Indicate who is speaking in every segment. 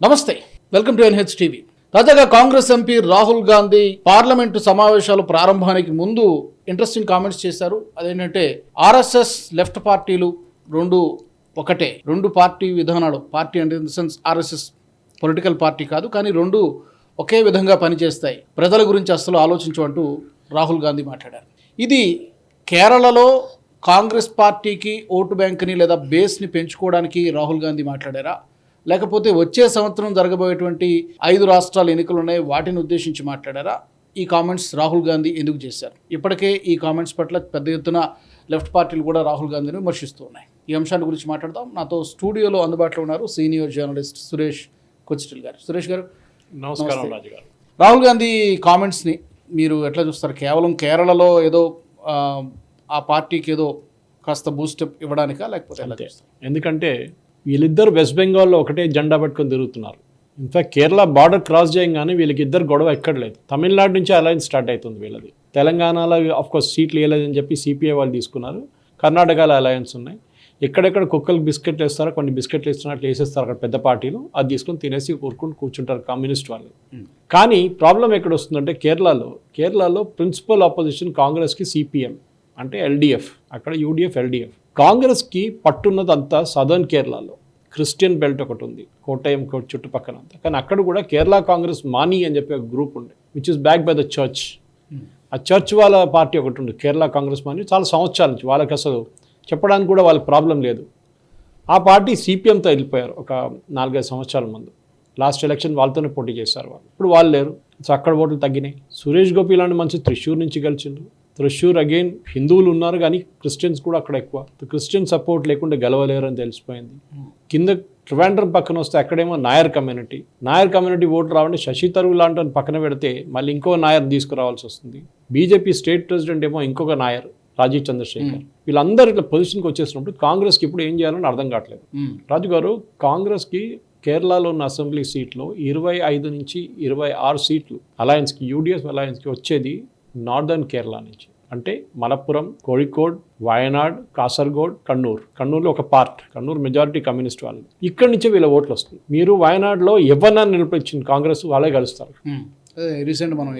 Speaker 1: నమస్తే welcome to NH TV. తాజాగా Congress MP Rahul Gandhi parliament సమావేశాలు ప్రారంభానికి ముందు ఇంట్రెస్టింగ్ కామెంట్స్ చేశారు. అదేంటంటే ఆర్ఎస్ఎస్ లెఫ్ట్ పార్టీలు రెండు ఒకటే రెండు పార్టీ విధానాలు పార్టీ అంటే in the sense RSS political party కాదు కానీ రెండు ఒకే విధంగా పనిచేస్తాయి. ప్రజల గురించి అస్సలు ఆలోచించమంటూ రాహుల్ గాంధీ మాట్లాడారు. ఇది కేరళలో కాంగ్రెస్ పార్టీకి ఓటు బ్యాంక్ని లేదా బేస్ని పెంచుకోవడానికి రాహుల్ గాంధీ మాట్లాడారా? లేకపోతే వచ్చే సంవత్సరం జరగబోయేటువంటి ఐదు రాష్ట్రాల ఎన్నికలు ఉన్నాయి వాటిని ఉద్దేశించి మాట్లాడారా? ఈ కామెంట్స్ రాహుల్ గాంధీ ఎందుకు చేశారు? ఇప్పటికే ఈ కామెంట్స్ పట్ల పెద్ద ఎత్తున లెఫ్ట్ పార్టీలు కూడా రాహుల్ గాంధీని విమర్శిస్తూ ఉన్నాయి. ఈ అంశాన్ని గురించి మాట్లాడదాం. నాతో స్టూడియోలో అందుబాటులో ఉన్నారు సీనియర్ జర్నలిస్ట్ సురేష్ కొచ్చిటిల్ గారు. సురేష్ గారు
Speaker 2: నమస్కారం
Speaker 1: నమస్తే.
Speaker 2: రాజు గారు.
Speaker 1: రాహుల్ గాంధీ కామెంట్స్ని మీరు ఎట్లా చూస్తారు? కేవలం కేరళలో ఏదో ఆ, పార్టీకి ఏదో కాస్త బూస్టప్ ఇవ్వడానికా? లేకపోతే?
Speaker 2: ఎందుకంటే వీళ్ళిద్దరు వెస్ట్ బెంగాల్లో ఒకటే జెండా పట్టుకొని తిరుగుతున్నారు. ఇన్ఫాక్ట్ కేరళ బార్డర్ క్రాస్ చేయగానే వీళ్ళకి ఇద్దరు గొడవ ఎక్కడలేదు తమిళనాడు నుంచి అలయన్స్ స్టార్ట్ అవుతుంది వీళ్ళది. తెలంగాణలో ఆఫ్ కోర్స్ సీట్లు వేయలేదని చెప్పి సిపిఐ వాళ్ళు తీసుకున్నారు. కర్ణాటకలో అలయన్స్ ఉన్నాయి. ఎక్కడెక్కడ కుక్కలకు బిస్కెట్లు వేస్తారో కొన్ని బిస్కెట్లు ఇస్తున్నట్లు వేసేస్తారు అక్కడ పెద్ద పార్టీలు. అది తీసుకొని తినేసి ఊరుకుని కూర్చుంటారు కమ్యూనిస్ట్ వాళ్ళు. కానీ ప్రాబ్లం ఎక్కడ వస్తుందంటే కేరళలో కేరళలో ప్రిన్సిపల్ ఆపోజిషన్ కాంగ్రెస్కి సిపిఎం అంటే ఎల్డిఎఫ్ అక్కడ యూడిఎఫ్ ఎల్డిఎఫ్ కాంగ్రెస్కి పట్టున్నదంతా సదర్న్ కేరళలో. క్రిస్టియన్ బెల్ట్ ఒకటి ఉంది కోటయం చుట్టుపక్కల అంతా. కానీ అక్కడ కూడా కేరళ కాంగ్రెస్ మానీ అని చెప్పి ఒక గ్రూప్ ఉండే which is back by the church ఆ చర్చ్ వాళ్ళ పార్టీ ఒకటి ఉంది కేరళ కాంగ్రెస్ మానీ. చాలా సంవత్సరాల నుంచి వాళ్ళకి అసలు చెప్పడానికి కూడా వాళ్ళకి ప్రాబ్లం లేదు. ఆ పార్టీ సిపిఎంతో వెళ్ళిపోయారు ఒక నాలుగైదు సంవత్సరాల ముందు. లాస్ట్ ఎలక్షన్ వాళ్ళతోనే పోటీ చేశారు వాళ్ళు. ఇప్పుడు వాళ్ళు లేరు. సో అక్కడ ఓట్లు తగ్గినాయి. సురేష్ గోపి ఇలాంటి మంచి త్రిశూర్ నుంచి గెలిచిండ్రు త్రిశూర్ అగైన్ హిందువులు ఉన్నారు కానీ క్రిస్టియన్స్ కూడా అక్కడ ఎక్కువ. క్రిస్టియన్ సపోర్ట్ లేకుండా గెలవలేరు అని తెలిసిపోయింది. కింద ట్రివాండ్రం పక్కన వస్తే అక్కడేమో Nair community. Nair community vote రావండి శశి తరూర్ లాంటి పక్కన పెడితే మళ్ళీ ఇంకో నాయర్ తీసుకురావాల్సి వస్తుంది. బీజేపీ స్టేట్ ప్రెసిడెంట్ ఏమో ఇంకొక నాయర్ రాజీవ్ చంద్రశేఖర్. వీళ్ళందరూ ఇట్లా పొజిషన్కి వచ్చేసినప్పుడు కాంగ్రెస్కి ఇప్పుడు ఏం చేయాలని అర్థం కావట్లేదు.
Speaker 1: మ్మ్.
Speaker 2: రాజు గారు కాంగ్రెస్కి కేరళలో ఉన్న అసెంబ్లీ సీట్లో ఇరవై ఐదు నుంచి ఇరవై ఆరు సీట్లు అలయన్స్కి యూడిఎఫ్ అలయన్స్కి వచ్చేది నార్దర్న్ కేరళ నుంచి. అంటే మలప్పురం కోడికోడ్ వాయనాడ్ కాసర్గోడ్ కన్నూర్. కన్నూరులో ఒక పార్ట్. కన్నూరు మెజారిటీ కమ్యూనిస్ట్ వాళ్ళు ఇక్కడి నుంచే వీళ్ళ ఓట్లు వస్తుంది మీరు వాయనాడ్లో ఎవరన్నా నిలబడిచ్చింది కాంగ్రెస్ వాళ్ళే కలుస్తారు
Speaker 1: రీసెంట్ మనం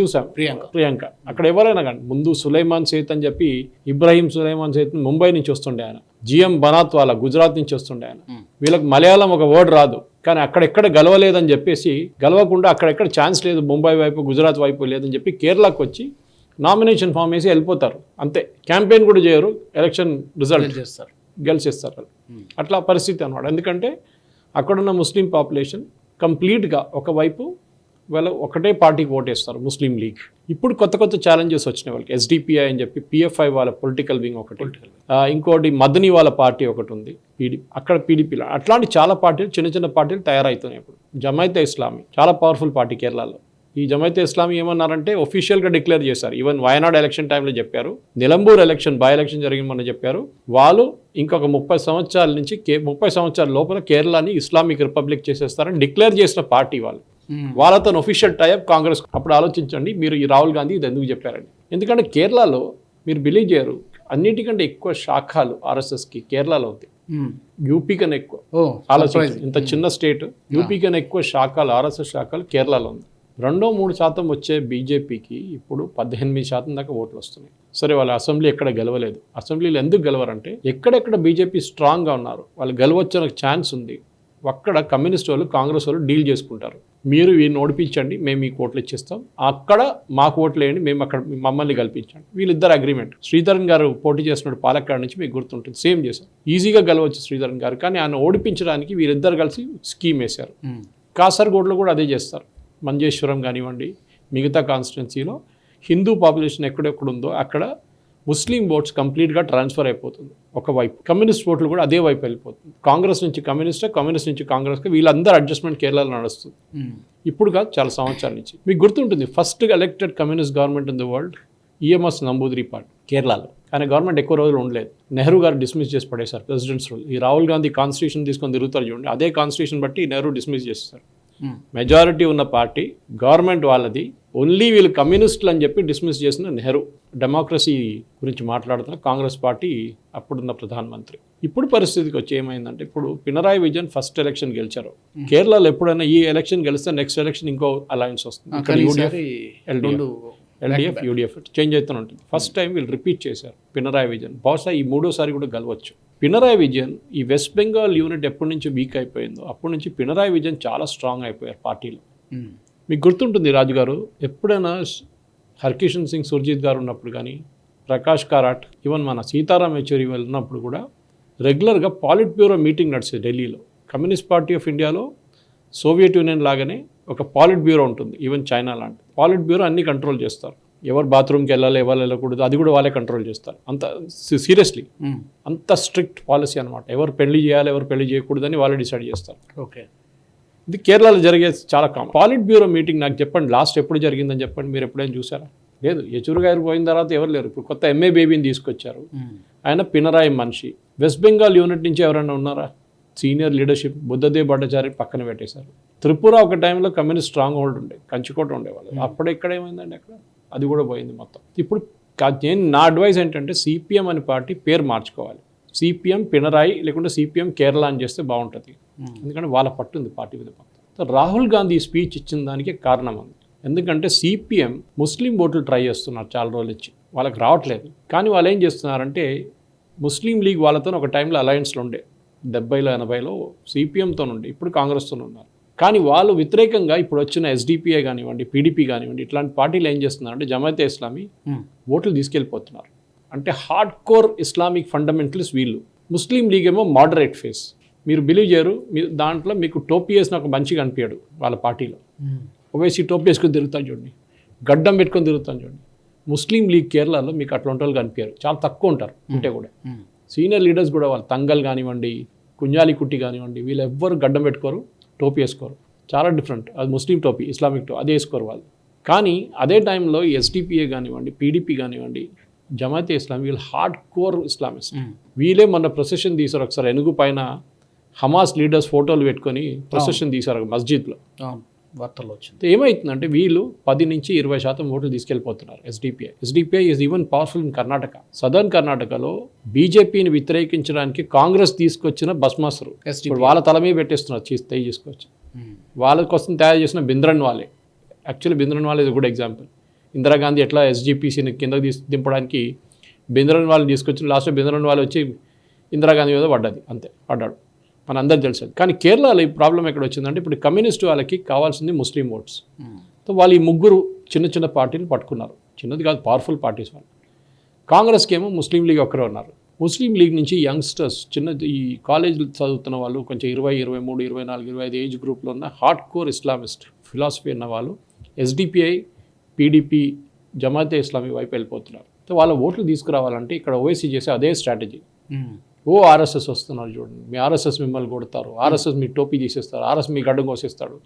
Speaker 1: చూసాం. ప్రియాంక.
Speaker 2: ప్రియాంక. అక్కడ ఎవరైనా కానీ ముందు సులైమాన్ సేత్ అని చెప్పి ఇబ్రాహీం సులైమాన్ సేత్ ముంబై నుంచి వస్తుండే ఆయన. జిఎం బనాత్ వాళ్ళ గుజరాత్ నుంచి వస్తుండే ఆయన. వీళ్ళకి మలయాళం ఒక వర్డ్ రాదు. కానీ అక్కడెక్కడ గెలవలేదని చెప్పేసి గెలవకుండా అక్కడెక్కడ ఛాన్స్ లేదు ముంబై వైపు గుజరాత్ వైపు లేదని చెప్పి కేరళకు వచ్చి నామినేషన్ ఫామ్ వేసి వెళ్ళిపోతారు. అంతే. క్యాంపెయిన్ కూడా చేయరు. ఎలక్షన్ రిజల్ట్
Speaker 1: చేస్తారు
Speaker 2: గెలిచేస్తారు
Speaker 1: మ్మ్.
Speaker 2: అట్లా పరిస్థితి అనమాట ఎందుకంటే అక్కడున్న ముస్లిం పాపులేషన్ కంప్లీట్గా ఒకవైపు వాళ్ళు ఒకటే పార్టీకి ఓటేస్తారు ముస్లిం లీగ్. ఇప్పుడు కొత్త కొత్త ఛాలెంజెస్ వచ్చినాయి వాళ్ళకి. ఎస్డిపిఐ అని చెప్పి పిఎఫ్ఐ వాళ్ళ పొలిటికల్ వింగ్ ఒకటి. ఇంకోటి మదనీ వాళ్ళ పార్టీ ఒకటి ఉంది. పీడి అక్కడ పీడీపీలో అట్లాంటి చాలా పార్టీలు చిన్న చిన్న పార్టీలు తయారవుతున్నాయి ఇప్పుడు. జమైతే ఇస్లామీ చాలా పవర్ఫుల్ పార్టీ కేరళలో. ఈ జమైతే ఇస్లామీ ఏమన్నారంటే ఒఫీషియల్గా డిక్లేర్ చేశారు. ఈవెన్ వయనాడ్ ఎలక్షన్ టైంలో చెప్పారు. నిలంబూర్ ఎలక్షన్ బై ఎలక్షన్ జరిగిందని చెప్పారు. వాళ్ళు ఇంకొక ముప్పై సంవత్సరాల నుంచి కే ముప్పై సంవత్సరాల లోపల కేరళని ఇస్లామిక్ రిపబ్లిక్ చేసేస్తారని డిక్లేర్ చేసిన పార్టీ వాళ్ళు. వాళ్ళతో ఒఫీషియల్ టైప్ కాంగ్రెస్ అప్పుడు ఆలోచించండి మీరు ఈ రాహుల్ గాంధీ ఇది ఎందుకు చెప్పారండి ఎందుకంటే కేరళలో మీరు బిలీవ్ చేయరు అన్నిటికంటే ఎక్కువ శాఖలు ఆర్ఎస్ఎస్కి కేరళలో ఉంది. యూపీ కన్నా ఎక్కువ. ఇంత చిన్న స్టేట్ యూపీ కన్నా ఎక్కువ శాఖలు ఆర్ఎస్ఎస్ శాఖలు కేరళలో ఉంది రెండో మూడు శాతం వచ్చే బీజేపీకి ఇప్పుడు పద్దెనిమిది శాతం దాకా ఓట్లు వస్తున్నాయి. సరే వాళ్ళ అసెంబ్లీ ఎక్కడ గెలవలేదు. అసెంబ్లీలో ఎందుకు గెలవరంటే ఎక్కడెక్కడ బీజేపీ స్ట్రాంగ్గా ఉన్నారు వాళ్ళు గెలవచ్చే ఛాన్స్ ఉంది అక్కడ కమ్యూనిస్ట్ వాళ్ళు కాంగ్రెస్ వాళ్ళు డీల్ చేసుకుంటారు. మీరు వీరిని ఓడిపించండి మేము మీకు ఓట్లు ఇచ్చేస్తాం. అక్కడ మాకు ఓట్లు వేయండి మేము అక్కడ మమ్మల్ని కల్పించండి వీళ్ళిద్దరు అగ్రిమెంట్. శ్రీధరన్ గారు పోటీ చేస్తున్నాడు పాలక్కాడ్ నుంచి మీకు గుర్తుంటుంది. సేమ్ చేశారు. ఈజీగా గెలవచ్చు శ్రీధరన్ గారు కానీ ఆయన ఓడిపించడానికి వీరిద్దరు కలిసి స్కీమ్ వేశారు. కాసర్గోడ్లో కూడా అదే చేస్తారు. మంజేశ్వరం కానివ్వండి మిగతా కాన్స్టిట్యున్సీలో హిందూ పాపులేషన్ ఎక్కడెక్కడ ఉందో అక్కడ ముస్లిం ఓట్స్ కంప్లీట్గా ట్రాన్స్ఫర్ అయిపోతుంది ఒకవైపు కమ్యూనిస్ట్ ఓట్లు కూడా అదే వైపు వెళ్ళిపోతుంది. కాంగ్రెస్ నుంచి కమ్యూనిస్ట్ కమ్యూనిస్ట్ నుంచి కాంగ్రెస్కి వీళ్ళందరూ అడ్జస్ట్మెంట్ కేరళలో నడుస్తుంది. ఇప్పుడు కాదు చాలా సంవత్సరాల నుంచి. మీకు గుర్తుంటుంది first elected communist government in the world EMS Namboodiri party. కేరళలో. కానీ గవర్నమెంట్ ఎక్కువ రోజులు ఉండలేదు. నెహ్రూ గారు డిస్మిస్ చేసి పడేశారు ప్రెసిడెంట్స్ రూల్ ఈ రాహుల్ గాంధీ కాన్స్టిట్యూషన్ తీసుకొని తిరుగుతారు చూడండి అదే కాన్స్టిట్యూషన్ బట్టి నెహ్రూ డిస్మిస్ చేస్తారు. మెజారిటీ ఉన్న పార్టీ గవర్నమెంట్ వాళ్ళది ఓన్లీ వీళ్ళు కమ్యూనిస్టులు అని చెప్పి డిస్మిస్ చేసిన నెహ్రూ. డెమోక్రసీ గురించి మాట్లాడుతున్న కాంగ్రెస్ పార్టీ అప్పుడున్న ప్రధానమంత్రి. ఇప్పుడు పరిస్థితికి వచ్చి ఏమైందంటే ఇప్పుడు పినరాయి విజయన్ ఫస్ట్ ఎలక్షన్ గెలిచారు. కేరళలో ఎప్పుడైనా ఈ ఎలక్షన్ గెలిస్తే నెక్స్ట్ ఎలక్షన్ ఇంకో అలయన్స్ వస్తుంది. ఇక్కడ యూడిఎఫ్ ఎల్డిఎఫ్ యూడిఎఫ్ చేంజ్ అవుతూనే ఉంటుంది. ఫస్ట్ టైం వీళ్ళు రిపీట్ చేశారు పినరాయి విజయన్. బహుశా ఈ మూడోసారి కూడా గెలవచ్చు. పినరాయి విజయన్ ఈ వెస్ట్ బెంగాల్ యూనిట్ ఎప్పటి నుంచి వీక్ అయిపోయిందో అప్పటి నుంచి పినరాయి విజయన్ చాలా స్ట్రాంగ్ అయిపోయారు పార్టీలో.
Speaker 1: ఉమ్.
Speaker 2: మీకు గుర్తుంటుంది రాజు గారు ఎప్పుడైనా హర్కిషన్ సింగ్ సుర్జిత్ గారు ఉన్నప్పుడు కానీ ప్రకాష్ కారాట్ ఈవెన్ మన సీతారాం యెచూరి వాళ్ళు ఉన్నప్పుడు కూడా రెగ్యులర్గా పాలిట్ బ్యూరో మీటింగ్ నడిచేది ఢిల్లీలో. కమ్యూనిస్ట్ పార్టీ ఆఫ్ ఇండియాలో సోవియట్ యూనియన్ లాగానే ఒక పాలిట్ బ్యూరో ఉంటుంది ఈవెన్ చైనా లాంటి పాలిట్ బ్యూరో అన్ని కంట్రోల్ చేస్తారు. ఎవరు బాత్రూమ్కి వెళ్ళాలి ఎవరు వెళ్ళకూడదు అది కూడా వాళ్ళే కంట్రోల్ చేస్తారు. అంత సీరియస్లీ. అంత స్ట్రిక్ట్ పాలసీ అనమాట ఎవరు పెళ్ళి చేయాలి ఎవరు పెళ్ళి చేయకూడదని వాళ్ళే డిసైడ్ చేస్తారు.
Speaker 1: ఓకే.
Speaker 2: ఇది కేరళలో జరిగే చాలా కామన్ పాలిట్ బ్యూరో మీటింగ్ నాకు చెప్పండి లాస్ట్ ఎప్పుడు జరిగిందని చెప్పండి మీరు ఎప్పుడైనా చూసారా? లేదు యచూరు గారు పోయిన తర్వాత ఎవరు లేరు. ఇప్పుడు కొత్త ఎంఏ బేబీని తీసుకొచ్చారు. ఆయన పినరాయి మనిషి. వెస్ట్ బెంగాల్ యూనిట్ నుంచి ఎవరైనా ఉన్నారా? సీనియర్ లీడర్షిప్ బుద్ధదేవ్ భట్టాచారి పక్కన పెట్టేశారు. త్రిపుర ఒక టైంలో కమ్యూనిస్ట్ స్ట్రాంగ్ హోల్డ్ ఉండే కంచుకోట ఉండేవాళ్ళు. అప్పుడు ఎక్కడ ఏమైందండి అక్కడ? అది కూడా పోయింది మొత్తం. ఇప్పుడు నేను నా అడ్వైస్ ఏంటంటే సిపిఎం అనే పార్టీ పేరు మార్చుకోవాలి. సిపిఎం పినరాయి లేకుంటే సిపిఎం కేరళ అని చేస్తే బాగుంటుంది.
Speaker 1: ఉమ్.
Speaker 2: ఎందుకంటే వాళ్ళ పట్టు ఉంది పార్టీ మీద సో రాహుల్ గాంధీ స్పీచ్ ఇచ్చిన దానికి కారణం ఉంది. ఎందుకంటే సిపిఎం ముస్లిం ఓట్లు ట్రై చేస్తున్నారు చాలా రోజులు ఇచ్చి వాళ్ళకి రావట్లేదు. కానీ వాళ్ళు ఏం చేస్తున్నారంటే ముస్లిం లీగ్ వాళ్ళతో ఒక టైంలో అలయన్స్లో ఉండే. డెబ్బైలో ఎనభైలో సిపిఎంతో ఉండే. ఇప్పుడు కాంగ్రెస్తో ఉన్నారు. కానీ వాళ్ళు వ్యతిరేకంగా ఇప్పుడు వచ్చిన ఎస్డిపిఐ కానివ్వండి పీడీపీ కానివ్వండి ఇట్లాంటి పార్టీలు ఏం చేస్తున్నారంటే జమాతే ఇస్లామీ
Speaker 1: ఉమ్.
Speaker 2: ఓట్లు తీసుకెళ్ళిపోతున్నారు. అంటే హార్డ్ కోర్ ఇస్లామిక్ ఫండమెంటల్స్ వీళ్ళు. ముస్లిం లీగ్ ఏమో మోడరేట్ ఫేస్ మీరు బిలీవ్ చేయరు మీరు దాంట్లో మీకు టోపీ వేసిన ఒక మంచిగా అనిపించాడు వాళ్ళ పార్టీలో.
Speaker 1: ఉమ్.
Speaker 2: ఓవేసి టోపీ వేసుకొని తిరుగుతాను చూడండి. గడ్డం పెట్టుకొని తిరుగుతాను చూడండి. ముస్లిం లీగ్ కేరళలో మీకు అట్లాంటి వాళ్ళు కనిపించారు. చాలా తక్కువ ఉంటారు ఉంటే కూడా. సీనియర్ లీడర్స్ కూడా వాళ్ళు తంగల్ కానివ్వండి కుంజాలి కుట్టి కానివ్వండి వీళ్ళు ఎవ్వరు గడ్డం పెట్టుకోరు. టోపీ వేసుకోరు. చాలా డిఫరెంట్. అది ముస్లిం టోపీ ఇస్లామిక్ టోపీ అది వేసుకోరు వాళ్ళు. కానీ అదే టైంలో ఎస్డిపిఏ కానివ్వండి పీడీపీ కానివ్వండి జమాతే ఇస్లామీ వీళ్ళు హార్డ్ కోర్ ఇస్లామిస్ట్.
Speaker 1: ఉమ్.
Speaker 2: వీళ్ళే మొన్న ప్రొసెషన్ తీశారు ఒకసారి ఎనుగు పైన హమాస్ లీడర్స్ ఫోటోలు పెట్టుకొని ప్రొసెషన్ తీశారు మస్జిద్లో.
Speaker 1: వార్తల్లో వచ్చింది.
Speaker 2: అయితే ఏమవుతుందంటే వీళ్ళు పది నుంచి ఇరవై శాతం ఓట్లు తీసుకెళ్ళిపోతున్నారు SDPI. SDPI is even powerful in Karnataka. Southern కర్ణాటకలో బీజేపీని వ్యతిరేకించడానికి కాంగ్రెస్ తీసుకొచ్చిన భస్మాసురు. ఇప్పుడు వాళ్ళ తల మీద పెట్టేస్తున్నారు చీజ్ తెయ్యి తీసుకొచ్చి
Speaker 1: ఉమ్.
Speaker 2: వాళ్ళ కోసం తయారు చేసిన బింద్రన్ వాళ్ళే యాక్చువల్లీ బింద్రన్ వాళ్ళే గుడ్ ఎగ్జాంపుల్ ఇందిరాగాంధీ ఎట్లా ఎస్జిపిసిని కిందకి తీసి దింపడానికి బింద్రన్ వాళ్ళని తీసుకొచ్చి లాస్ట్లో బింద్రన్ వాళ్ళు వచ్చి ఇందిరాగాంధీ మీద పడ్డది. అంతే పడ్డాడు. మన అందరికి తెలుసు. కానీ కేరళలో ఈ ప్రాబ్లం ఎక్కడ వచ్చిందంటే ఇప్పుడు కమ్యూనిస్ట్ వాళ్ళకి కావాల్సింది ముస్లిం ఓట్స్.
Speaker 1: ఉమ్.
Speaker 2: సో వాళ్ళు ఈ ముగ్గురు చిన్న చిన్న పార్టీలు పట్టుకున్నారు. చిన్నది కాదు పవర్ఫుల్ పార్టీస్ వాళ్ళు. కాంగ్రెస్కి ఏమో ముస్లిం లీగ్ ఒక్కరే ఉన్నారు. ముస్లిం లీగ్ నుంచి యంగ్స్టర్స్ చిన్న ఈ కాలేజ్ చదువుతున్న వాళ్ళు కొంచెం ఇరవై ఇరవై మూడు ఇరవై నాలుగు ఇరవై ఐదు ఏజ్ గ్రూప్లో ఉన్న హార్డ్ కోర్ ఇస్లామిస్ట్ ఫిలాసఫీ ఉన్న వాళ్ళు ఎస్డిపిఐ పీడీపీ జమాతే ఇస్లామీ వైపు వెళ్ళిపోతున్నారు. సో వాళ్ళ ఓట్లు తీసుకురావాలంటే ఇక్కడ ఓవైసీ చేసే అదే స్ట్రాటజీ. ఓ ఆర్ఎస్ఎస్ వస్తున్నారు చూడండి. మీ ఆర్ఎస్ఎస్ మిమ్మల్ని కొడతారు. ఆర్ఎస్ఎస్ మీ టోపీ తీసేస్తారు. ఆర్ఎస్ మీ గడ్డం కోసేస్తాడు.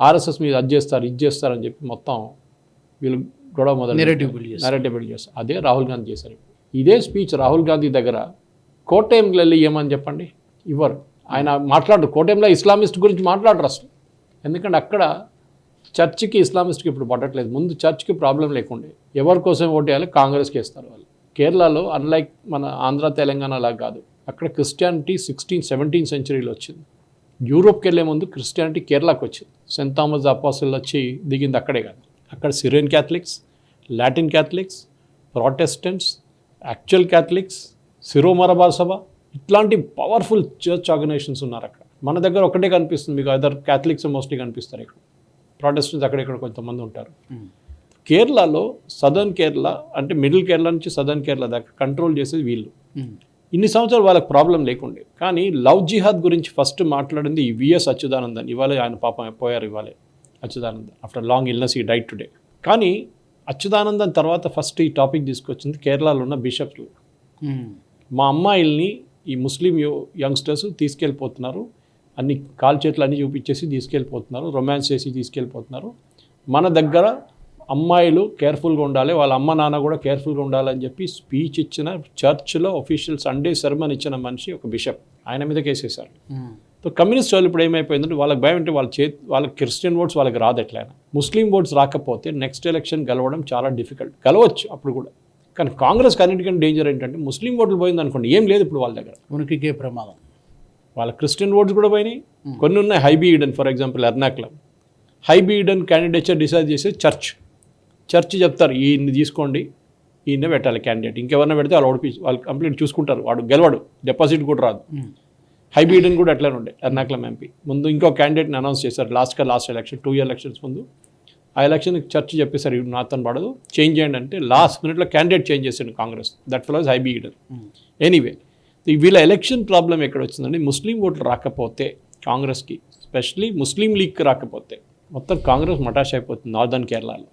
Speaker 2: ఆర్ఎస్ఎస్ మీద అది చేస్తారు ఇది చేస్తారు అని చెప్పి మొత్తం వీళ్ళు గొడవ మొదలు
Speaker 1: చేస్తారు.
Speaker 2: నెరేటివ్ బిల్డ్ చేస్తారు. అదే రాహుల్ గాంధీ చేశారు ఇదే స్పీచ్ రాహుల్ గాంధీ దగ్గర. కోటయంలో వెళ్ళి ఏమని చెప్పండి? ఇవ్వరు. ఆయన మాట్లాడరు. కోటయంలో ఇస్లామిస్ట్ గురించి మాట్లాడరు అసలు. ఎందుకంటే అక్కడ చర్చ్కి ఇస్లామిస్ట్కి ఇప్పుడు పడట్లేదు ముందు చర్చ్కి ప్రాబ్లం లేకుండే. ఎవరి కోసం ఓటు వేయాలి కాంగ్రెస్కి వేస్తారు వాళ్ళు. కేరళలో అన్లైక్ మన ఆంధ్ర తెలంగాణలా కాదు. అక్కడ క్రిస్టియానిటీ సిక్స్టీన్ సెవెంటీన్ సెంచరీలో వచ్చింది. యూరోప్కి వెళ్ళే ముందు క్రిస్టియానిటీ కేరళకు వచ్చింది. సెంట్ థామస్ అపాసిల్ వచ్చి దిగింది అక్కడే కాదు. అక్కడ Syrian Catholics Latin Catholics Protestants actual Catholics Syro Malabar Sabha ఇట్లాంటి పవర్ఫుల్ చర్చ్ ఆర్గనైజేషన్స్ ఉన్నారు అక్కడ. మన దగ్గర ఒకటే కనిపిస్తుంది మీకు అదర్ క్యాథలిక్స్ మోస్ట్లీ కనిపిస్తారు ఇక్కడ. ప్రాటెస్టెంట్స్ అక్కడెక్కడ కొంతమంది ఉంటారు.
Speaker 1: Hmm.
Speaker 2: కేరళలో సదర్న్ కేరళ అంటే మిడిల్ కేరళ నుంచి సదర్న్ కేరళ దాకా కంట్రోల్ చేసేది వీళ్ళు.
Speaker 1: ఉమ్.
Speaker 2: ఇన్ని సంవత్సరాలు వాళ్ళకి ప్రాబ్లం లేకుండే. కానీ లవ్ జిహాద్ గురించి ఫస్ట్ మాట్లాడింది ఈ విఎస్ అచ్యుతానందన్. ఇవాళ ఆయన పాపం పోయారు ఇవాళే అచ్యుతానందన్ ఆఫ్టర్ లాంగ్ ఇల్నెస్ ఈ డైట్ టుడే కానీ అచ్యుతానందన్ తర్వాత ఫస్ట్ ఈ టాపిక్ తీసుకొచ్చింది కేరళలో ఉన్న బిషప్లు
Speaker 1: ఉమ్.
Speaker 2: మా అమ్మాయిల్ని ఈ ముస్లిం యంగ్స్టర్స్ తీసుకెళ్ళిపోతున్నారు. అన్ని కాల్ చేతులు అన్ని చూపించేసి తీసుకెళ్ళిపోతున్నారు. రొమాన్స్ చేసి తీసుకెళ్ళిపోతున్నారు. మన దగ్గర అమ్మాయిలు కేర్ఫుల్గా ఉండాలి వాళ్ళ అమ్మ నాన్న కూడా కేర్ఫుల్గా ఉండాలని చెప్పి స్పీచ్ ఇచ్చిన చర్చ్లో ఒఫీషియల్ సండే సెరమన్ ఇచ్చిన మనిషి ఒక బిషప్ ఆయన మీద కేసేశారు.
Speaker 1: ఉమ్.
Speaker 2: సో కమ్యూనిస్ట్ వాళ్ళు ఇప్పుడు ఏమైపోయిందంటే వాళ్ళకి భయం అంటే వాళ్ళ చేతి వాళ్ళకి క్రిస్టియన్ ఓట్స్ వాళ్ళకి రాదు ఎట్లయినా ముస్లిం ఓట్స్ రాకపోతే నెక్స్ట్ ఎలక్షన్ గెలవడం చాలా డిఫికల్ట్ గెలవచ్చు అప్పుడు కూడా. కానీ కాంగ్రెస్ అన్నిటికంటే డేంజర్ ఏంటంటే ముస్లిం ఓట్లు పోయింది అనుకోండి ఏం లేదు ఇప్పుడు వాళ్ళ దగ్గర.
Speaker 1: ఉనికికే ప్రమాదం.
Speaker 2: వాళ్ళ క్రిస్టియన్ ఓట్స్ కూడా పోయినాయి. కొన్ని ఉన్నాయి Hibi Eden for example Ernakulam Hibi Eden candidature decide చేసే చర్చ్ చర్చ్ చెప్తారు ఈయన్ని తీసుకోండి ఈయన పెట్టాలి క్యాండిడేట్ ఇంకెవరన్నా పెడితే వాళ్ళు ఓడిపి వాళ్ళు కంప్లీట్ చూసుకుంటారు. వాడు గెలవాడు డిపాజిట్ కూడా రాదు.
Speaker 1: ఉమ్.
Speaker 2: హైబీ ఈడెన్ కూడా అట్లనే ఉండే ఎర్నాకులం ఎంపీ ముందు ఇంకో క్యాండిడేట్ని అనౌన్స్ చేశారు లాస్ట్గా last election two year elections ముందు. ఆ ఎలక్షన్ చర్చ్ చెప్పేశారు ఇవి నాతో పడదు చేంజ్ చేయండి అంటే లాస్ట్ మినిట్లో క్యాండిడేట్ చేంజ్ చేశాడు Congress. That fellows Hibi Eden
Speaker 1: um.
Speaker 2: Anyway వీళ్ళ ఎలక్షన్ ప్రాబ్లం ఎక్కడ వచ్చిందంటే ముస్లిం ఓట్లు రాకపోతే కాంగ్రెస్కి స్పెషలీ ముస్లిం లీగ్కి రాకపోతే మొత్తం కాంగ్రెస్ మటాష్ అయిపోతుంది నార్దర్న్ కేరళలో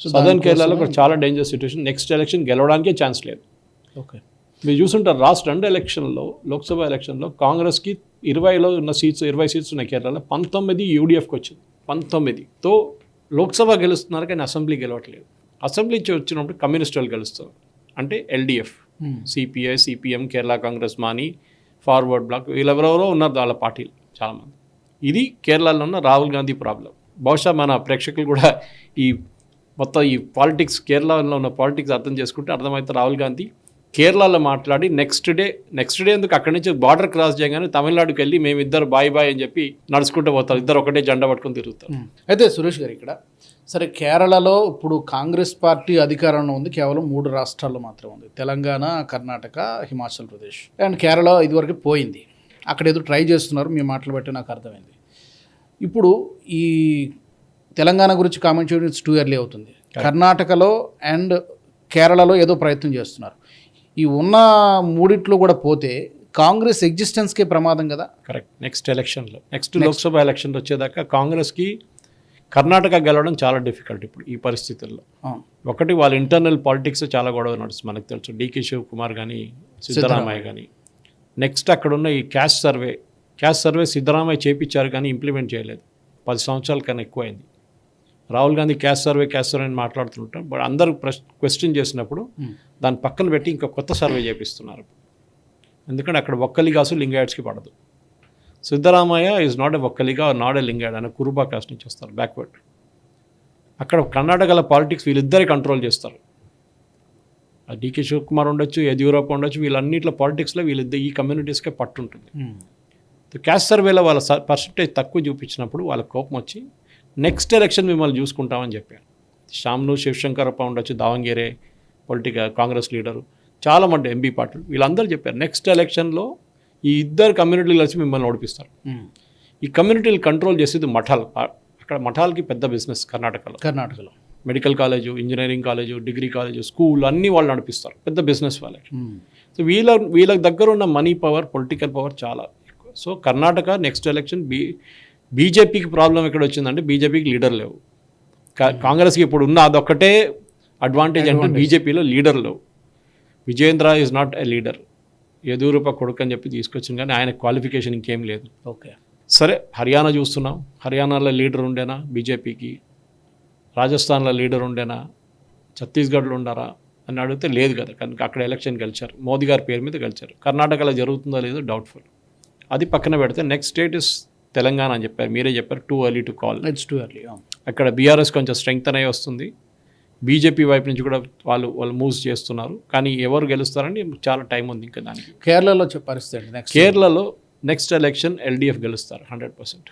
Speaker 2: సదర్న్ కేరళలో కూడా చాలా డేంజర్ సిచ్యువేషన్ నెక్స్ట్ ఎలక్షన్ గెలవడానికే ఛాన్స్ లేదు.
Speaker 1: ఓకే
Speaker 2: మీరు చూసుంటారు లాస్ట్ రెండు ఎలక్షన్లో లోక్సభ ఎలక్షన్లో కాంగ్రెస్కి ఇరవైలో ఉన్న సీట్స్ ఇరవై సీట్స్ ఉన్నాయి కేరళలో. పంతొమ్మిది యూడిఎఫ్కి వచ్చింది. పంతొమ్మిదితో లోక్సభ గెలుస్తున్నారు కానీ అసెంబ్లీ గెలవట్లేదు. అసెంబ్లీ వచ్చినప్పుడు కమ్యూనిస్ట్ వాళ్ళు గెలుస్తారు. అంటే LDF. CPI CPM Kerala Congress Mani Forward Bloc వీళ్ళెవరెవరో ఉన్నారు వాళ్ళ పార్టీలు చాలామంది. ఇది కేరళలో ఉన్న రాహుల్ గాంధీ ప్రాబ్లం బహుశా మన ప్రేక్షకులు కూడా ఈ మొత్తం ఈ పాలిటిక్స్ కేరళలో ఉన్న పాలిటిక్స్ అర్థం చేసుకుంటే అర్థమైతే రాహుల్ గాంధీ. కేరళలో మాట్లాడి నెక్స్ట్ డే నెక్స్ట్ డే ఎందుకు అక్కడి నుంచి బార్డర్ క్రాస్ చేయగానే తమిళనాడుకి వెళ్ళి మేము ఇద్దరు బాయ్ బాయ్ అని చెప్పి నడుచుకుంటూ పోతారు. ఇద్దరు ఒకటే జెండా పట్టుకొని తిరుగుతారు.
Speaker 1: అయితే సురేష్ గారు ఇక్కడ సరే కేరళలో ఇప్పుడు కాంగ్రెస్ పార్టీ అధికారంలో ఉంది కేవలం మూడు రాష్ట్రాల్లో మాత్రమే ఉంది. తెలంగాణ కర్ణాటక హిమాచల్ ప్రదేశ్. అండ్ కేరళ ఇదివరకు పోయింది. అక్కడ ఏదో ట్రై చేస్తున్నారు మీ మాటలు బట్టి నాకు అర్థమైంది. ఇప్పుడు ఈ తెలంగాణ గురించి కామెంట్ చేయడం ఇట్స్ టూ ఇయర్లీ అవుతుంది. కర్ణాటకలో అండ్ కేరళలో ఏదో ప్రయత్నం చేస్తున్నారు. ఈ ఉన్న మూడిట్లో కూడా పోతే కాంగ్రెస్ ఎగ్జిస్టెన్స్కే ప్రమాదం కదా?
Speaker 2: కరెక్ట్. నెక్స్ట్ ఎలక్షన్లో నెక్స్ట్ లోక్సభ ఎలక్షన్లో వచ్చేదాకా కాంగ్రెస్కి కర్ణాటక గెలవడం చాలా డిఫికల్ట్ ఇప్పుడు ఈ పరిస్థితుల్లో. ఒకటి వాళ్ళ ఇంటర్నల్ పాలిటిక్స్ చాలా గొడవ నడుస్తుంది మనకు తెలుసు. డీకే కుమార్ కానీ సిద్ధరామయ్య కానీ నెక్స్ట్ అక్కడ ఉన్న ఈ caste survey caste survey Siddaramaiah చేపించారు కానీ ఇంప్లిమెంట్ చేయలేదు. పది సంవత్సరాల కన్నా ఎక్కువైంది. Rahul Gandhi caste survey caste survey అని మాట్లాడుతుంటాం. బట్ అందరూ క్వశ్చన్ చేసినప్పుడు
Speaker 1: Hmm.
Speaker 2: దాని పక్కన పెట్టి ఇంకా కొత్త సర్వే చేపిస్తున్నారు. ఎందుకంటే అక్కడ ఒక్కలిగాసు లింగాయట్స్కి పడదు. Siddaramaiah is not a Vokkaliga not a Lingayat అనే కురుబా కాస్ట్ నుంచి వస్తారు బ్యాక్వర్డ్ అక్కడ కర్ణాటకలో పాలిటిక్స్ వీళ్ళిద్దరే కంట్రోల్ చేస్తారు. డీకే శివకుమార్ ఉండొచ్చు యడ్యూరప్ప ఉండొచ్చు వీళ్ళన్నింటిలో పాలిటిక్స్లో వీళ్ళిద్దరు ఈ కమ్యూనిటీస్కే పట్టుంటుంది.
Speaker 1: ఉమ్,
Speaker 2: క్యాస్ట్ సర్వేలో వాళ్ళ పర్సంటేజ్ తక్కువ చూపించినప్పుడు వాళ్ళ కోపం వచ్చి నెక్స్ట్ ఎలక్షన్ మిమ్మల్ని చూసుకుంటామని చెప్పారు శ్యామ్ను శివశంకరప్ప ఉండొచ్చు దావంగేరే పొలిటికల్ కాంగ్రెస్ లీడరు చాలా మంది ఎంపీ పార్టీలు వీళ్ళందరూ చెప్పారు నెక్స్ట్ ఎలక్షన్లో ఈ ఇద్దరు కమ్యూనిటీలు కలిసి మిమ్మల్ని ఓడిపిస్తారు.
Speaker 1: ఉమ్.
Speaker 2: ఈ కమ్యూనిటీలు కంట్రోల్ చేసేది మఠాలు అక్కడ మఠాలకి పెద్ద బిజినెస్ కర్ణాటకలో.
Speaker 1: కర్ణాటకలో.
Speaker 2: Medical college engineering college degree college school అన్నీ వాళ్ళు నడిపిస్తారు పెద్ద బిజినెస్ వాళ్ళకి సో వీళ్ళ వీళ్ళ దగ్గర ఉన్న మనీ పవర్ పొలిటికల్ పవర్ చాలా ఎక్కువ. So Karnataka next election B బీజేపీకి ప్రాబ్లం ఎక్కడ వచ్చిందంటే బీజేపీకి లీడర్ లేవు. కా- కాంగ్రెస్కి ఇప్పుడు ఉన్న అదొక్కటే అడ్వాంటేజ్ అంటే బీజేపీలో లీడర్ లేవు. Vijayendra is not a leader Yediyurappa కొడుకు అని చెప్పి తీసుకొచ్చింది కానీ ఆయన క్వాలిఫికేషన్ ఇంకేం లేదు.
Speaker 1: ఓకే.
Speaker 2: సరే హర్యానా చూస్తున్నాం. హర్యానాలో లీడర్ ఉండేనా బీజేపీకి? రాజస్థాన్లో లీడర్ ఉండేనా? ఛత్తీస్గఢ్లో ఉండారా? అని అడిగితే లేదు కదా కనుక అక్కడ ఎలక్షన్ గెలిచారు. మోదీ గారి పేరు మీద గెలిచారు. కర్ణాటకలో జరుగుతుందో లేదో డౌట్ఫుల్ అది పక్కన పెడితే నెక్స్ట్ స్టేట్ ఇస్ తెలంగాణ అని చెప్పారు. మీరే చెప్పారు too early to call
Speaker 1: it's too early
Speaker 2: అక్కడ బీఆర్ఎస్ కొంచెం స్ట్రెంగ్త్ అనే వస్తుంది. బీజేపీ వైపు నుంచి కూడా వాళ్ళు వాళ్ళు మూవ్స్ చేస్తున్నారు. కానీ ఎవరు గెలుస్తారని చాలా టైం ఉంది ఇంకా దానికి.
Speaker 1: కేరళలో పరిస్థితి
Speaker 2: కేరళలో నెక్స్ట్ ఎలక్షన్ ఎల్డీఎఫ్ గెలుస్తారు హండ్రెడ్ పర్సెంట్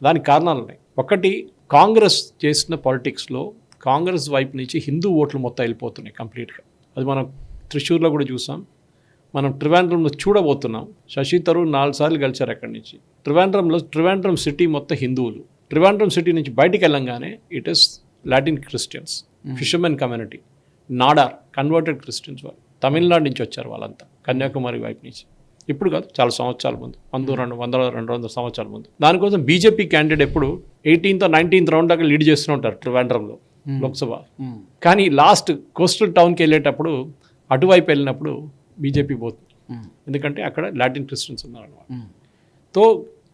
Speaker 2: దానికి కారణాలు ఉన్నాయి. ఒకటి కాంగ్రెస్ చేసిన పాలిటిక్స్లో కాంగ్రెస్ వైపు నుంచి హిందూ ఓట్లు మొత్తం వెళ్ళిపోతున్నాయి కంప్లీట్గా అది మనం త్రిశూర్లో కూడా చూసాం. మనం ట్రివాండ్రంలో చూడబోతున్నాం. శశి తరూర్ నాలుగు సార్లు గెలిచారు అక్కడి నుంచి. ట్రివాండ్రంలో ట్రివాండ్రం సిటీ మొత్తం హిందువులు. ట్రివాండ్రం సిటీ నుంచి బయటికి వెళ్ళంగానే it is Latin Christians fishermen community Nadar converted Christians వాళ్ళు. తమిళనాడు నుంచి వచ్చారు వాళ్ళంతా కన్యాకుమారి వైపు నుంచి. ఇప్పుడు కాదు చాలా సంవత్సరాల ముందు వంద రెండు వందల రెండు వందల సంవత్సరాల ముందు. దానికోసం బీజేపీ క్యాండిడేట్ ఎప్పుడు ఎయిటీన్త్ నైన్టీన్త్ రౌండ్ దాకా లీడ్ చేస్తూ ఉంటారు ట్రివాండ్రంలో లోక్సభ. కానీ లాస్ట్ కోస్టల్ టౌన్కి వెళ్ళేటప్పుడు అటువైపు వెళ్ళినప్పుడు బీజేపీ పోతుంది. ఎందుకంటే అక్కడ లాటిన్ క్రిస్టియన్స్ ఉన్నారన్నమాట. తో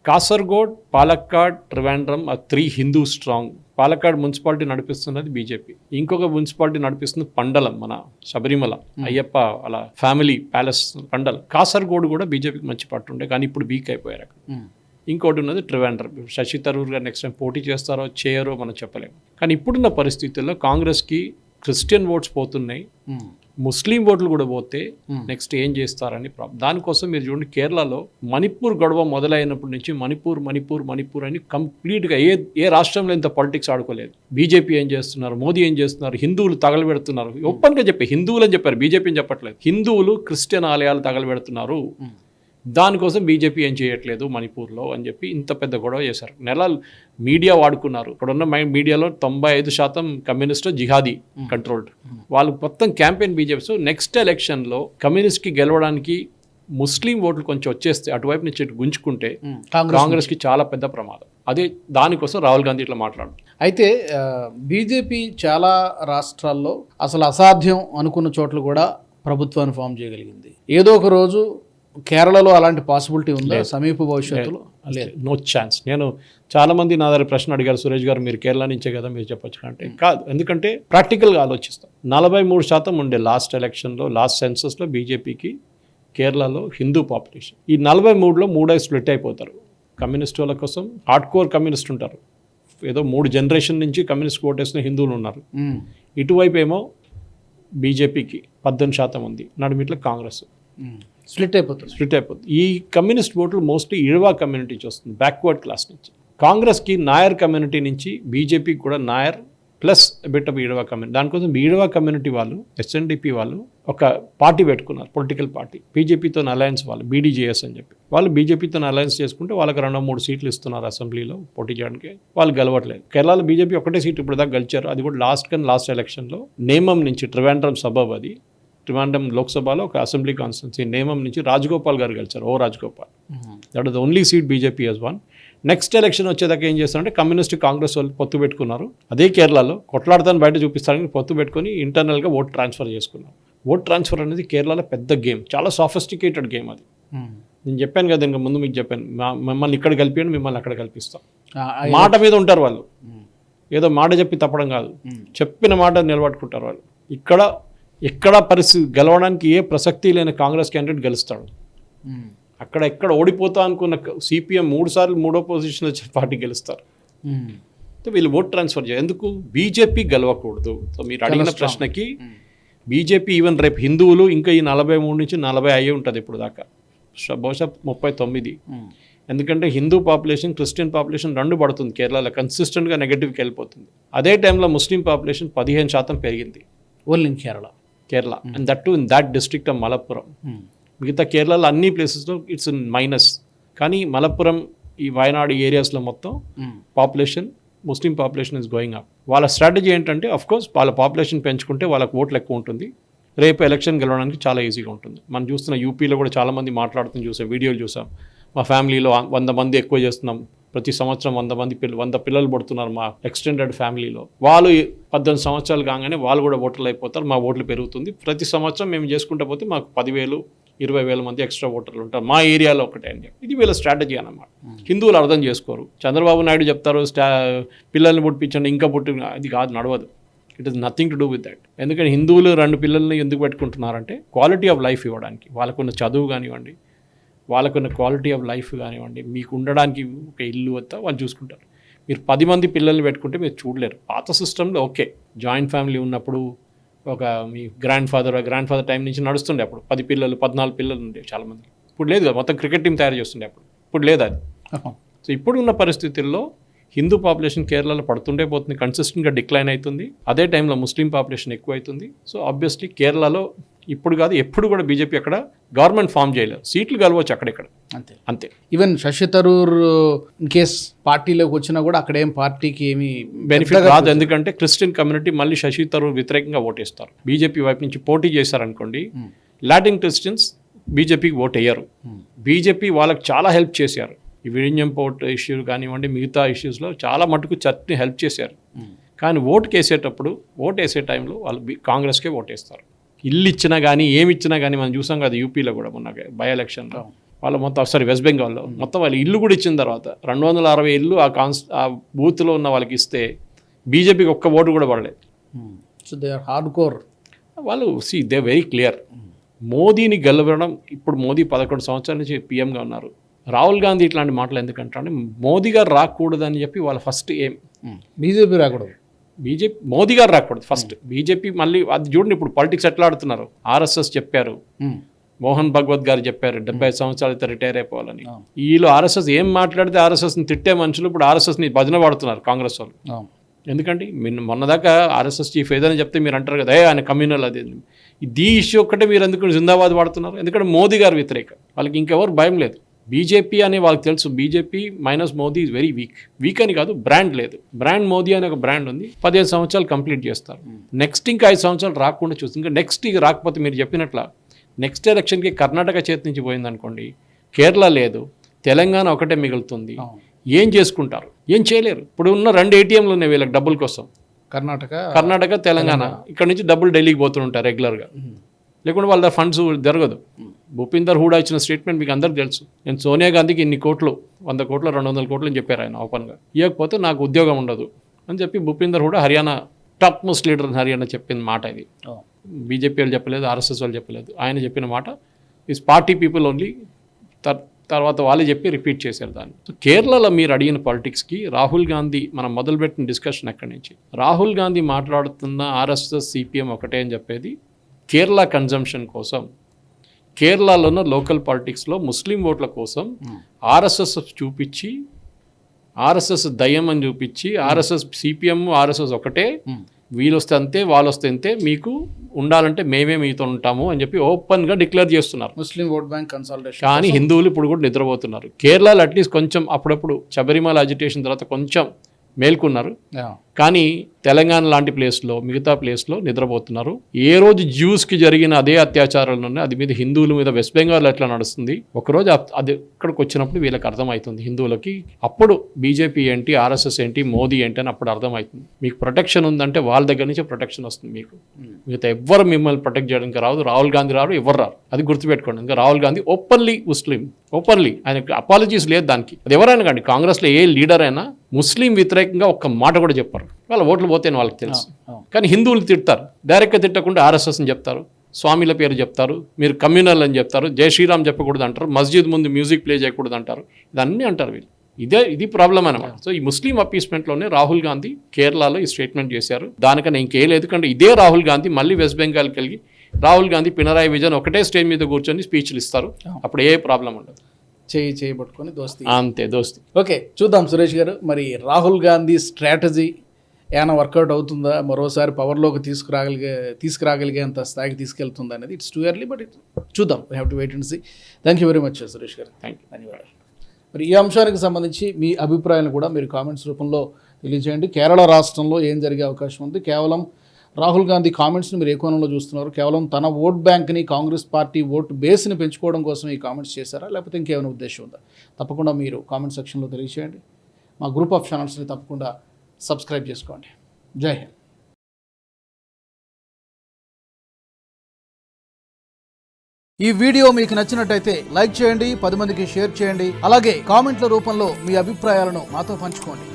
Speaker 2: కాసర్గోడ్ పాలక్కాడ్ ట్రివాండ్రం ఆ three Hindu strong. Palakkad municipality నడిపిస్తున్నది BJP. ఇంకొక మున్సిపాలిటీ నడిపిస్తుంది పండలం మన శబరిమల అయ్యప్ప అలా ఫ్యామిలీ ప్యాలెస్ పండల్. కాసర్గోడ్ కూడా బీజేపీకి మంచి పట్టుండే కానీ ఇప్పుడు వీక్ అయిపోయారు అక్కడ. ఇంకోటి ఉన్నది ట్రివాండ్రం శశి తరూర్ గారు నెక్స్ట్ టైం పోటీ చేస్తారో చేయరో మనం చెప్పలేము. కానీ ఇప్పుడున్న పరిస్థితుల్లో కాంగ్రెస్కి క్రిస్టియన్ ఓట్స్ పోతున్నాయి. ముస్లిం ఓట్లు కూడా పోతే నెక్స్ట్ ఏం చేస్తారని దానికోసం మీరు చూడండి కేరళలో మణిపూర్ గొడవ మొదలైనప్పటి నుంచి మణిపూర్ మణిపూర్ మణిపూర్ అని కంప్లీట్గా ఏ ఏ రాష్ట్రంలో ఇంత పాలిటిక్స్ ఆడుకోలేదు. బీజేపీ ఏం చేస్తున్నారు మోదీ ఏం చేస్తున్నారు హిందువులు తగలబెడుతున్నారు. ఓపెన్గా చెప్పి హిందువులు అని చెప్పారు బీజేపీ అని చెప్పట్లేదు. హిందువులు క్రిస్టియన్ ఆలయాలు తగలబెడుతున్నారు. దానికోసం బీజేపీ ఏం చేయట్లేదు మణిపూర్లో అని చెప్పి ఇంత పెద్ద గొడవ చేశారు. నెలలు మీడియా వాడుకున్నారు. ఇక్కడున్న మీడియాలో తొంభై ఐదు శాతం కమ్యూనిస్ట్ జిహాదీ కంట్రోల్డ్. వాళ్ళు మొత్తం క్యాంపెయిన్ బీజేపీ సో నెక్స్ట్ ఎలక్షన్లో కమ్యూనిస్ట్కి గెలవడానికి ముస్లిం ఓట్లు కొంచెం వచ్చేస్తే అటువైపు నుంచి గుంజుకుంటే కాంగ్రెస్కి చాలా పెద్ద ప్రమాదం. అదే దానికోసం రాహుల్ గాంధీ ఇట్లా మాట్లాడు.
Speaker 1: అయితే బీజేపీ చాలా రాష్ట్రాల్లో అసలు అసాధ్యం అనుకున్న చోట్ల కూడా ప్రభుత్వాన్ని ఫామ్ చేయగలిగింది. ఏదో ఒక రోజు కేరళలో అలాంటి పాసిబిలిటీ ఉందా? సమీప భవిష్యత్తులో? లేదు.
Speaker 2: నో ఛాన్స్ నేను చాలా మంది నా దగ్గర ప్రశ్న అడిగారు సురేష్ గారు మీరు కేరళ నుంచే కదా మీరు చెప్పొచ్చు అంటే కాదు. ఎందుకంటే ప్రాక్టికల్గా ఆలోచిస్తాం. నలభై మూడు శాతం ఉండే లాస్ట్ ఎలక్షన్లో లాస్ట్ సెన్సస్లో బీజేపీకి కేరళలో హిందూ పాపులేషన్ ఈ నలభై మూడులో మూడై స్ప్లిట్ అయిపోతారు. కమ్యూనిస్ట్ వాళ్ళ కోసం హార్డ్ కోర్ కమ్యూనిస్ట్ ఉంటారు. ఏదో మూడు జనరేషన్ నుంచి కమ్యూనిస్ట్ ఓటేసిన హిందువులు ఉన్నారు. ఇటువైపు ఏమో బీజేపీకి పద్దెనిమిది శాతం ఉంది. నడుమిట్లో కాంగ్రెస్.
Speaker 1: స్ప్లిట్ అయిపోతుంది.
Speaker 2: స్ప్లిట్ అయిపోతుంది. ఈ కమ్యూనిస్ట్ ఓట్లు మోస్ట్లీ ఇడవా కమ్యూనిటీ నుంచి వస్తుంది బ్యాక్వర్డ్ క్లాస్ నుంచి. కాంగ్రెస్కి నాయర్ కమ్యూనిటీ నుంచి బీజేపీకి కూడా Nair plus bit of Ezhava community. దానికోసం ఈడవా కమ్యూనిటీ వాళ్ళు ఎస్ఎన్డిపి వాళ్ళు ఒక పార్టీ పెట్టుకున్నారు పొలిటికల్ పార్టీ. బీజేపీతో అలయన్స్ వాళ్ళు బీడీజేఎస్ అని చెప్పి. వాళ్ళు బీజేపీతో అలయన్స్ చేసుకుంటే వాళ్ళకి రెండు మూడు సీట్లు ఇస్తున్నారు అసెంబ్లీలో పోటీ చేయడానికి. వాళ్ళు గెలవట్లేదు. కేరళలో బీజేపీ ఒకటే సీట్ ఇప్పుడు దాకా గెలిచారు. అది కూడా లాస్ట్ కానీ లాస్ట్ ఎలక్షన్లో నేమం నుంచి ట్రివాండ్రం సబబ్ అది ట్రివాండ్రం లోక్సభలో ఒక అసెంబ్లీ కాన్స్టిట్యున్సీ నేమం నుంచి రాజగోపాల్ గారు గెలిచారు O Rajagopal. That is only seat BJP has one. Next election వచ్చేదాకా ఏం చేస్తారంటే కమ్యూనిస్ట్ కాంగ్రెస్ వాళ్ళు పొత్తు పెట్టుకున్నారు. అదే కేరళలో కొట్లాడతాను బయట చూపిస్తారని పొత్తు పెట్టుకొని ఇంటర్నల్గా ఓట్ ట్రాన్స్ఫర్ చేసుకున్నారు ఓట్ ట్రాన్స్ఫర్ అనేది కేరళలో పెద్ద గేమ్ చాలా సాఫిస్టికేటెడ్ గేమ్ అది.
Speaker 1: ఉమ్.
Speaker 2: నేను చెప్పాను కదా ఇంకా ముందు మీకు చెప్పాను. మిమ్మల్ని ఇక్కడ కలిపియండి మిమ్మల్ని అక్కడ కల్పిస్తాం. మాట మీద ఉంటారు వాళ్ళు.
Speaker 1: ఉమ్,
Speaker 2: ఏదో మాట చెప్పి తప్పడం కాదు.
Speaker 1: ఉమ్,
Speaker 2: చెప్పిన మాట నిలబట్టుకుంటారు వాళ్ళు. ఇక్కడ ఎక్కడ పరిస్థితి గెలవడానికి ఏ ప్రసక్తి లేని కాంగ్రెస్ క్యాండిడేట్ గెలుస్తాడు. అక్కడ ఎక్కడ ఓడిపోతా అనుకున్న సిపిఎం మూడు సార్లు మూడో పొజిషన్ వచ్చే పార్టీ గెలుస్తారు. వీళ్ళు ఓట్ ట్రాన్స్ఫర్ చేయాలి ఎందుకు? బీజేపీ గెలవకూడదు. సో మీరు అడిగిన ప్రశ్నకి. బీజేపీ ఈవెన్ రేపు హిందువులు ఇంకా ఈ నలభై మూడు నుంచి నలభై అయ్యే ఉంటుంది ఇప్పుడు దాకా. బహుశా ముప్పై తొమ్మిది. ఎందుకంటే హిందూ పాపులేషన్ క్రిస్టియన్ పాపులేషన్ రెండు పడుతుంది కేరళలో. కన్సిస్టెంట్గా నెగటివ్కి వెళ్ళిపోతుంది. అదే టైంలో ముస్లిం పాపులేషన్ పదిహేను శాతం పెరిగింది.
Speaker 1: Only in Kerala.
Speaker 2: Kerala. And that to in that district of Malappuram మిగతా కేరళలో అన్ని ప్లేసెస్లో ఇట్స్ మైనస్ కానీ మలప్పురం ఈ వయనాడు ఏరియాస్లో మొత్తం population Muslim population is going up వాళ్ళ స్ట్రాటజీ ఏంటంటే కోర్స్ వాళ్ళ పాపులేషన్ పెంచుకుంటే వాళ్ళకి ఓట్లు ఎక్కువ ఉంటుంది. రేపు ఎలక్షన్ గెలవడానికి చాలా ఈజీగా ఉంటుంది. మనం చూస్తున్న యూపీలో కూడా చాలామంది మాట్లాడుతుంది చూసాం వీడియోలు చూసాం. మా ఫ్యామిలీలో వంద మంది ఎక్కువ చేస్తున్నాం. ప్రతి సంవత్సరం వంద మంది పిల్ల వంద పిల్లలు పడుతున్నారు మా ఎక్స్టెండెడ్ ఫ్యామిలీలో వాళ్ళు పద్దెనిమిది సంవత్సరాలు కాగానే వాళ్ళు కూడా ఓటర్లు అయిపోతారు మా ఓట్లు పెరుగుతుంది. ప్రతి సంవత్సరం మేము చేసుకుంటూ పోతే మాకు పదివేలు ఇరవై వేల మంది ఎక్స్ట్రా ఓటర్లు ఉంటారు. మా ఏరియాలో ఒకటే చెప్పి. ఇది వీళ్ళ స్ట్రాటజీ అన్నమాట. హిందువులు అర్థం చేసుకోరు. చంద్రబాబు నాయుడు చెప్తారు స్టా పిల్లల్ని పుట్టించండి ఇంకా పుట్టి అది కాదు నడవదు. It is nothing to do with that ఎందుకంటే హిందువులు రెండు పిల్లల్ని ఎందుకు పెట్టుకుంటున్నారంటే క్వాలిటీ ఆఫ్ లైఫ్ ఇవ్వడానికి. వాళ్ళకున్న చదువు కానివ్వండి వాళ్ళకున్న క్వాలిటీ ఆఫ్ లైఫ్ కానివ్వండి మీకు ఉండడానికి ఒక ఇల్లు వద్ద వాళ్ళు చూసుకుంటారు. మీరు పది మంది పిల్లల్ని పెట్టుకుంటే మీరు చూడలేరు. పాత సిస్టంలో ఓకే జాయింట్ ఫ్యామిలీ ఉన్నప్పుడు ఒక మీ grandfather grandfather time నుంచి నడుస్తుండే అప్పుడు. పది పిల్లలు పద్నాలుగు పిల్లలు ఉండే చాలామంది. ఇప్పుడు లేదు కదా మొత్తం క్రికెట్ టీం తయారు చేస్తుండే అప్పుడు. ఇప్పుడు లేదు అది. సో ఇప్పుడు ఉన్న పరిస్థితుల్లో హిందూ పాపులేషన్ కేరళలో పడుతుండే పోతుంది కన్సిస్టెంట్గా డిక్లైన్ అవుతుంది. అదే టైంలో ముస్లిం పాపులేషన్ ఎక్కువ అవుతుంది సో ఆబ్వియస్లీ కేరళలో ఇప్పుడు కాదు ఎప్పుడు కూడా బీజేపీ అక్కడ గవర్నమెంట్ ఫామ్ చేయలేదు. సీట్లు కలవచ్చు అక్కడిక్కడ.
Speaker 1: అంతే.
Speaker 2: అంతే.
Speaker 1: Even Shashi Tharoor in case పార్టీలోకి వచ్చినా కూడా అక్కడ ఏం పార్టీకి ఏమి
Speaker 2: బెనిఫిట్ రాదు. ఎందుకంటే క్రిస్టియన్ కమ్యూనిటీ మళ్ళీ శశి తరూర్ వ్యతిరేకంగా ఓటేస్తారు. బీజేపీ వైపు నుంచి పోటీ చేశారనుకోండి లాటిన్ క్రిస్టియన్స్ బీజేపీకి ఓట్ వేయరు బీజేపీ వాళ్ళకి చాలా హెల్ప్ చేశారు. ఈ విഴിഞ്ഞం పోర్ట్ ఇష్యూ కానివ్వండి మిగతా ఇష్యూస్లో చాలా మటుకు చర్చని హెల్ప్ చేశారు. కానీ ఓటు వేసేటప్పుడు ఓటు వేసే టైంలో వాళ్ళు కాంగ్రెస్కే ఓటేస్తారు ఇల్లు ఇచ్చినా కానీ ఏమి ఇచ్చినా కానీ మనం చూసాం కదా యూపీలో కూడా మొన్న బై ఎలక్షన్లో వాళ్ళు మొత్తం సారీ వెస్ట్ బెంగాల్లో. మొత్తం వాళ్ళు ఇల్లు కూడా ఇచ్చిన తర్వాత రెండు వందల అరవై ఇల్లు ఆ కాన్స్ ఆ బూత్లో ఉన్న వాళ్ళకి ఇస్తే బీజేపీకి ఒక్క ఓటు కూడా పడలేదు.
Speaker 1: So they are hard core
Speaker 2: వాళ్ళు సి దే వెరీ క్లియర్ మోదీని గెలవడం ఇప్పుడు మోదీ పదకొండు సంవత్సరాల నుంచి పీఎంగా ఉన్నారు. రాహుల్ గాంధీ ఇట్లాంటి మాటలు ఎందుకంటే మోదీ గారు రాకూడదని చెప్పి వాళ్ళ ఫస్ట్ ఏం
Speaker 1: బీజేపీ రాకూడదు.
Speaker 2: బీజేపీ మోదీ గారు రాకూడదు ఫస్ట్ బీజేపీ మళ్ళీ అది చూడండి ఇప్పుడు పాలిటిక్స్ ఎట్లా ఆడుతున్నారు. ఆర్ఎస్ఎస్ చెప్పారు.
Speaker 1: ఉమ్.
Speaker 2: మోహన్ భగవత్ గారు చెప్పారు డెబ్బై ఐదు సంవత్సరాలతో రిటైర్ అయిపోవాలని. వీళ్ళు ఆర్ఎస్ఎస్ ఏం మాట్లాడితే ఆర్ఎస్ఎస్ని తిట్టే మనుషులు ఇప్పుడు ఆర్ఎస్ఎస్ని భజన పడుతున్నారు కాంగ్రెస్ వాళ్ళు. ఎందుకంటే మిన్న మొన్నదాకా ఆర్ఎస్ఎస్ చీఫ్ ఏదైనా చెప్తే మీరు అంటారు కదా ఏ ఆయన కమ్యూనల్ అది ఇది." ఈ ఇష్యూ ఒక్కటే మీరు ఎందుకు జిందాబాద్ వాడుతున్నారు? ఎందుకంటే మోదీ గారు వ్యతిరేక. వాళ్ళకి ఇంకెవరు భయం లేదు. బీజేపీ అని వాళ్ళకి తెలుసు. BJP minus Modi is very weak weak అని కాదు బ్రాండ్ లేదు. బ్రాండ్ మోదీ అనే ఒక బ్రాండ్ ఉంది. పదిహేను సంవత్సరాలు కంప్లీట్ చేస్తారు. నెక్స్ట్ ఇంకా ఐదు సంవత్సరాలు రాకుండా చూస్తుంది ఇంకా నెక్స్ట్ ఇక రాకపోతే మీరు చెప్పినట్ల నెక్స్ట్ ఎలక్షన్కి కర్ణాటక చేతి నుంచి పోయిందనుకోండి కేరళ లేదు తెలంగాణ ఒకటే మిగులుతుంది. ఏం చేసుకుంటారు? ఏం చేయలేరు. ఇప్పుడు ఉన్న రెండు ఏటీఎంలు ఉన్నాయి వీళ్ళకి డబ్బుల కోసం.
Speaker 1: కర్ణాటక
Speaker 2: కర్ణాటక తెలంగాణ. ఇక్కడ నుంచి డబ్బులు ఢిల్లీకి పోతుంటారు రెగ్యులర్గా లేకుంటే వాళ్ళ ఫండ్స్ జరగదు. భూపీందర్ హూడా ఇచ్చిన స్టేట్మెంట్ మీకు అందరికీ తెలుసు. నేను సోనియా గాంధీకి ఇన్ని కోట్లు వంద కోట్లు రెండు వందల కోట్లు అని చెప్పారు ఆయన ఓపెన్గా ఇవ్వకపోతే నాకు ఉద్యోగం ఉండదు అని చెప్పి Bhupinder Hooda Haryana top most leader Haryana చెప్పిన మాట ఇది. బీజేపీ వాళ్ళు చెప్పలేదు ఆర్ఎస్ఎస్ వాళ్ళు చెప్పలేదు. ఆయన చెప్పిన మాట ఇస్ పార్టీ పీపుల్ ఓన్లీ తర్వాత వాళ్ళే చెప్పి రిపీట్ చేశారు దాన్ని. సో కేరళలో మీరు అడిగిన పాలిటిక్స్కి రాహుల్ గాంధీ మనం మొదలుపెట్టిన డిస్కషన్ ఎక్కడి నుంచి? రాహుల్ గాంధీ మాట్లాడుతున్న ఆర్ఎస్ఎస్ సిపిఎం ఒకటే అని చెప్పేది కేరళ కన్జంప్షన్ కోసం కేరళలో ఉన్న లోకల్ పాలిటిక్స్లో ముస్లిం ఓట్ల కోసం ఆర్ఎస్ఎస్ చూపించి ఆర్ఎస్ఎస్ దయ్యం అని చూపించి ఆర్ఎస్ఎస్ సిపిఎం ఆర్ఎస్ఎస్ ఒకటే
Speaker 1: ఉమ్.
Speaker 2: వీళ్ళు వస్తే అంతే వాళ్ళు వస్తే అంతే మీకు ఉండాలంటే మేమే మీతో ఉంటాము అని చెప్పి ఓపెన్గా డిక్లేర్ చేస్తున్నారు.
Speaker 1: ముస్లిం ఓట్ బ్యాంక్ కన్సల్టేషన్
Speaker 2: కానీ హిందువులు ఇప్పుడు కూడా నిద్రపోతున్నారు. కేరళలో అట్లీస్ట్ కొంచెం అప్పుడప్పుడు శబరిమల అజిటేషన్ తర్వాత కొంచెం మేల్కొన్నారు. కానీ తెలంగాణ లాంటి ప్లేస్లో మిగతా ప్లేస్లో నిద్రపోతున్నారు. ఏ రోజు జ్యూస్కి జరిగిన అదే అత్యాచారాలు ఉన్నాయి అది మీద హిందువుల మీద వెస్ట్ బెంగాల్ ఎట్లా నడుస్తుంది? ఒకరోజు అది ఇక్కడికి వచ్చినప్పుడు వీళ్ళకి అర్థమవుతుంది హిందువులకి. అప్పుడు బీజేపీ ఏంటి ఆర్ఎస్ఎస్ ఏంటి మోదీ ఏంటి అని అప్పుడు అర్థమవుతుంది. మీకు ప్రొటెక్షన్ ఉందంటే వాళ్ళ దగ్గర నుంచే ప్రొటెక్షన్ వస్తుంది మీకు. మిగతా ఎవ్వరు మిమ్మల్ని ప్రొటెక్ట్ చేయడానికి రాదు. రాహుల్ గాంధీ రారు ఎవరు రారు. అది గుర్తుపెట్టుకోండి. ఇంకా Rahul Gandhi openly Muslim. Openly. ఆయనకి అపాలజీస్ లేదు దానికి. అది ఎవరైనా కానీ కాంగ్రెస్లో ఏ లీడర్ అయినా ముస్లిం వ్యతిరేకంగా ఒక్క మాట కూడా చెప్పారు. వాళ్ళ ఓట్లు పోతేనే వాళ్ళకి తెలుసు. కానీ హిందువులు తిడతారు. డైరెక్ట్గా తిట్టకుండా ఆర్ఎస్ఎస్ అని చెప్తారు. స్వామిల పేరు చెప్తారు. మీరు కమ్యూనల్ అని చెప్తారు. జై శ్రీరామ్ చెప్పకూడదు అంటారు. మస్జిద్ ముందు మ్యూజిక్ ప్లే చేయకూడదు అంటారు. ఇదన్నీ అంటారు వీళ్ళు. ఇదే ఇది ప్రాబ్లం అనమాట సో ఈ ముస్లిం అపీస్మెంట్లోనే రాహుల్ గాంధీ కేరళలో ఈ స్టేట్మెంట్ చేశారు. దానికన్నా ఇంకేం లేదు. ఎందుకంటే ఇదే రాహుల్ గాంధీ మళ్ళీ వెస్ట్ బెంగాల్కి వెళ్ళి రాహుల్ గాంధీ పినరాయి విజయన్ ఒకటే స్టేజ్ మీద కూర్చొని స్పీచ్లు ఇస్తారు. అప్పుడు ఏ ప్రాబ్లం ఉండదు.
Speaker 1: చేయి చేయి పట్టుకొని దోస్తి.
Speaker 2: అంతే దోస్తి.
Speaker 1: ఓకే చూద్దాం సురేష్ గారు. మరి రాహుల్ గాంధీ స్ట్రాటజీ ఏమైనా వర్కౌట్ అవుతుందా? మరోసారి పవర్లోకి తీసుకురాగలిగే తీసుకురాగలిగేంత స్థాయికి తీసుకెళ్తుందా అనేది it's too early but it చూద్దాం. We have to wait and see thank you very much Suresh garu.
Speaker 2: Thank you
Speaker 1: ధన్యవాదాలు. మరి ఈ అంశానికి సంబంధించి మీ అభిప్రాయాలను కూడా మీరు కామెంట్స్ రూపంలో తెలియజేయండి. కేరళ రాష్ట్రంలో ఏం జరిగే అవకాశం ఉంది? కేవలం రాహుల్ గాంధీ కామెంట్స్ని మీరు ఏ కోణంలో చూస్తున్నారు? కేవలం తన ఓట్ బ్యాంక్ని కాంగ్రెస్ పార్టీ ఓట్ బేస్ని పెంచుకోవడం కోసం ఈ కామెంట్స్ చేశారా? లేకపోతే ఇంకేమైనా ఉద్దేశం ఉందా? తప్పకుండా మీరు కామెంట్ సెక్షన్లో తెలియచేయండి. మా గ్రూప్ ఆఫ్ ఛానల్స్ని తప్పకుండా సబ్స్క్రైబ్ చేసుకోండి. జై హింద్. ఈ వీడియో మీకు నచ్చినట్టయితే లైక్ చేయండి పది మందికి షేర్ చేయండి అలాగే కామెంట్ల రూపంలో మీ అభిప్రాయాలను మాతో పంచుకోండి.